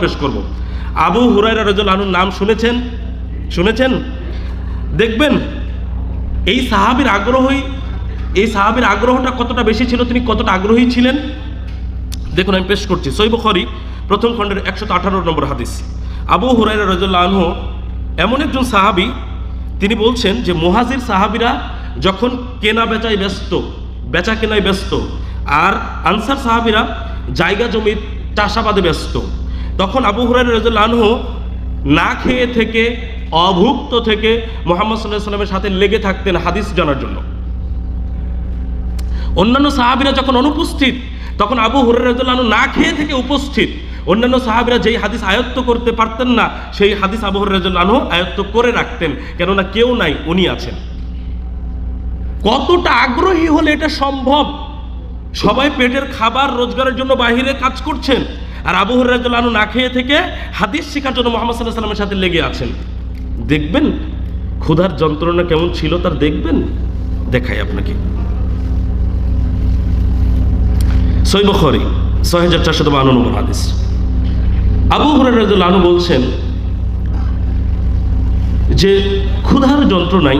পেশ করব। আবু হুরাইরা রাজুল আনুর নাম শুনেছেন? শুনেছেন? দেখবেন, এই সাহাবির আগ্রহী এই সাহাবির আগ্রহটা কতটা বেশি ছিল, তিনি কতটা আগ্রহী ছিলেন? দেখুন, আমি পেশ করছি। সৈব খরি প্রথম খণ্ডের একশো আঠারো নম্বর হাদিস। আবু হুরাইরা রাজুল্লাহ আনহু এমন একজন সাহাবি, তিনি বলছেন যে মুহাজির সাহাবিরা যখন কেনা বেচায় ব্যস্ত, বেচা কেনায় ব্যস্ত, আর আনসার সাহাবিরা জায়গা জমির চাষাবাদে ব্যস্ত তখন আবু হুরাইরা রাজুল্লাহ আনহু না খেয়ে থেকে, অভুক্ত থেকে মোহাম্মদ সাল্লাহ সাল্লামের সাথে লেগে থাকতেন হাদিস জানার জন্য। অন্যান্য সাহাবিরা যখন অনুপস্থিত, তখন আবু হুরারু না খেয়ে থেকে উপস্থিত, অন্যান্য সাহাবিরা যেই হাদিস আয়ত্ত করতে পারতেন না, সেই হাদিস আবু হুরারু আয়ত্ত করে রাখতেন, কেননা কেউ নাই, উনি আছেন। কতটা আগ্রহী হলে এটা সম্ভব? সবাই পেটের খাবার রোজগারের জন্য বাহিরে কাজ করছেন আর আবু হুরারু না খেয়ে থেকে হাদিস শেখার জন্য মোহাম্মদ সাল্লাহ সাল্লামের সাথে লেগে আছেন। দেখবেন ক্ষুধার যন্ত্রণা কেমন ছিল তার দেখবেন? দেখাই আপনাকে। সই বখরি ছয় হাজার চারশো বান্ন নম্বর হাদিস। আবু আনু বলছেন যে ক্ষুধার যন্ত্রণায়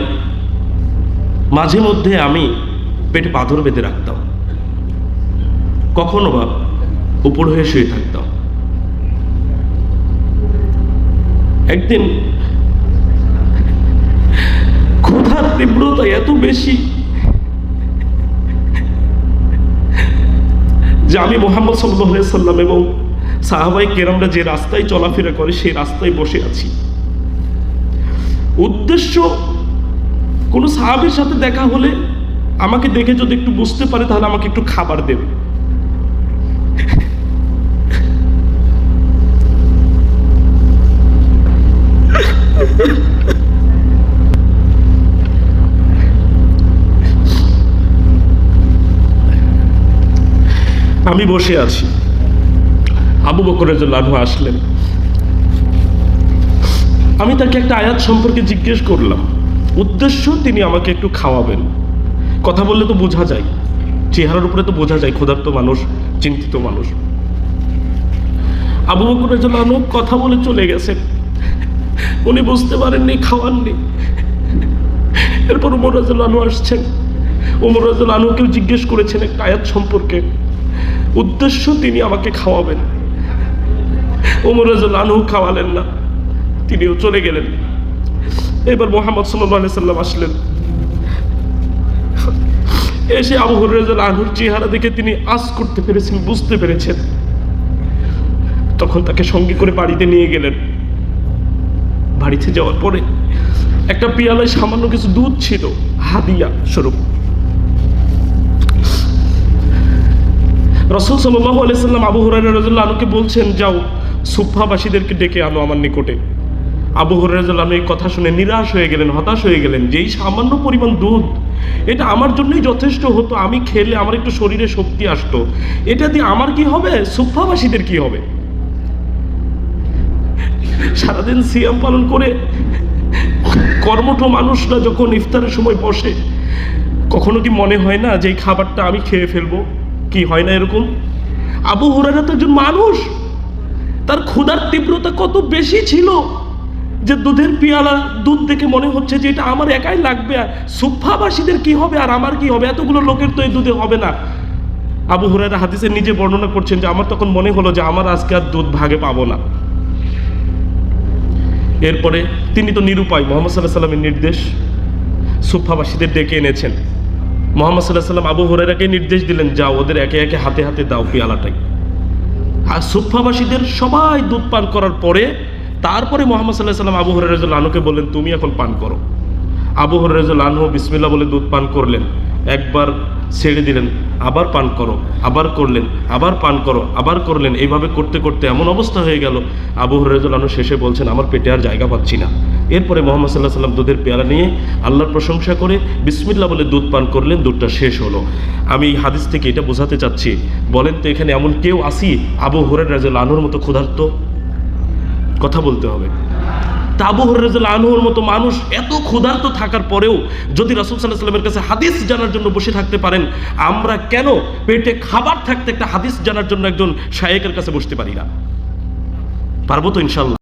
মাঝে মধ্যে আমি পেটে পাথর বেঁধে রাখতাম। কখনো বা উপর হয়ে শুয়ে থাকতাম। একদিন ক্ষুধার তীব্রতা এত বেশি যে আমি মোহাম্মদ সাল্লাম এবং সাহাবাই কেরামরা যে রাস্তায় চলাফেরা করে, সেই রাস্তায় বসে আছি। উদ্দেশ্য, কোনো সাহাবের সাথে দেখা হলে আমাকে দেখে যদি একটু বুঝতে পারে, তাহলে আমাকে একটু খাবার দেবে। আমি বসে আছি। আবু বকরের লাঠু আসলেন। আমি তাকে একটা আয়াত সম্পর্কে জিজ্ঞেস করলাম। উদ্দেশ্য, তিনি আমাকে একটু খাওয়াবেন। কথা বললে তো বোঝা যায়। চেহারার উপরে তো বোঝা যায়, ক্ষুধার্ত মানুষ, চিন্তিত মানুষ। আবু বকরের লানু কথা বলে চলে গেছেন। উনি বুঝতে পারেননি, খাওয়াননি। এরপর উমর আনু আসছেন। উমর রাজুল আনুকেও জিজ্ঞেস করেছেন একটা আয়াত সম্পর্কে। উদ্দেশ্য তিনি আমাকে খাওয়াবেন। উমর আনহু খাওয়ালেন না, তিনিও চলে গেলেন। এবার মোহাম্মদ সাল্লাম আসলেন। এসে আবু হরাজ আনহুর চেহারা দেখে তিনি আজ করতে পেরেছেন, বুঝতে পেরেছেন। তখন তাকে সঙ্গে করে বাড়িতে নিয়ে গেলেন। বাড়িতে যাওয়ার পরে একটা পিয়ালায় সামান্য কিছু দুধ ছিল, হাদিয়া স্বরূপ। রসুল সাল্লাহ আলাইসাল্লাম আবু হরাইরাজুল্লাহ আনুকে বলছেন, যাও সুফাবাসীদেরকে ডেকে আনো আমার নিকটে। আবু হরাইরাজুল্লাহ আনু এই কথা শুনে নিরাশ হয়ে গেলেন, হতাশ হয়ে গেলেন যে এই সামান্য পরিমাণ দুধ, এটা আমার জন্যই যথেষ্ট হতো, আমি খেলে আমার একটু শরীরে শক্তি আসতো। এটা দিয়ে আমার কি হবে? সুফাবাসীদের কি হবে? সারাদিন সিয়াম পালন করে কর্মঠ মানুষরা যখন ইফতারের সময় বসে, কখনো কি মনে হয় না যে এই খাবারটা আমি খেয়ে ফেলব? কি হয় না এরকম? আবু হুরারা তো একজন মানুষ। তার ক্ষুধার তীব্রতা কত বেশি ছিল যে দুধের পিয়ালা দুধ দেখে মনে হচ্ছে যে এটা আমার একাই লাগবে আর সুফাবাসীদের কি হবে আর আমার কি হবে? এতগুলো লোকের তো এই দুধে হবে না। আবু হুরারা হাদিসে নিজে বর্ণনা করছেন যে আমার তখন মনে হলো যে আমার আজকে আর দুধ ভাগে পাবো না। এরপরে তিনি তো নিরুপায়, মোহাম্মদ সাল্লাহ সাল্লামের নির্দেশ সুফাবাসীদের ডেকে এনেছেন। মোহাম্মদ সাল্লাহ সাল্লাম আবু হরেরাকে নির্দেশ দিলেন, যাও, ওদের একে একে হাতে হাতে দাও পিয়ালাটাই। আর সুফাবাসীদের সবাই দুধ পান করার পরে তারপরে মোহাম্মদ সাল্লাহ সাল্লাম আবু হরাজুল আনুকে বললেন, তুমি এখন পান করো। আবু হরাজুল আনহু বিসমিল্লা বলে দুধ পান করলেন, একবার ছেড়ে দিলেন, আবার পান করো, আবার করলেন, আবার পান করো, আবার করলেন। এইভাবে করতে করতে এমন অবস্থা হয়ে গেল। আবু হরাজুল আনহু শেষে বলছেন, আমার পেটে আর জায়গা পাচ্ছি না। এরপরে মোহাম্মদ সাল্লাহ সাল্লাম দুধের পেয়ালা নিয়ে আল্লাহর প্রশংসা করে বিসমিল্লা বলে দুধ পান করলেন, দুধটা শেষ হলো। আমি এই হাদিস থেকে এটা বোঝাতে চাচ্ছি, বলেন তো এখানে এমন কেউ আসি? আবু হরের রাজুল আনহুর মতো ক্ষুধার্ত? কথা বলতে হবে। তাবু হরাজুল আনহুর মতো মানুষ এত ক্ষুধার্ত থাকার পরেও যদি রাসুল সাল্লাহ সাল্লামের কাছে হাদিস জানার জন্য বসে থাকতে পারেন, আমরা কেন পেটে খাবার থাকতে একটা হাদিস জানার জন্য একজন শায়েকের কাছে বসতে পারি না? পারব তো ইনশাল্লাহ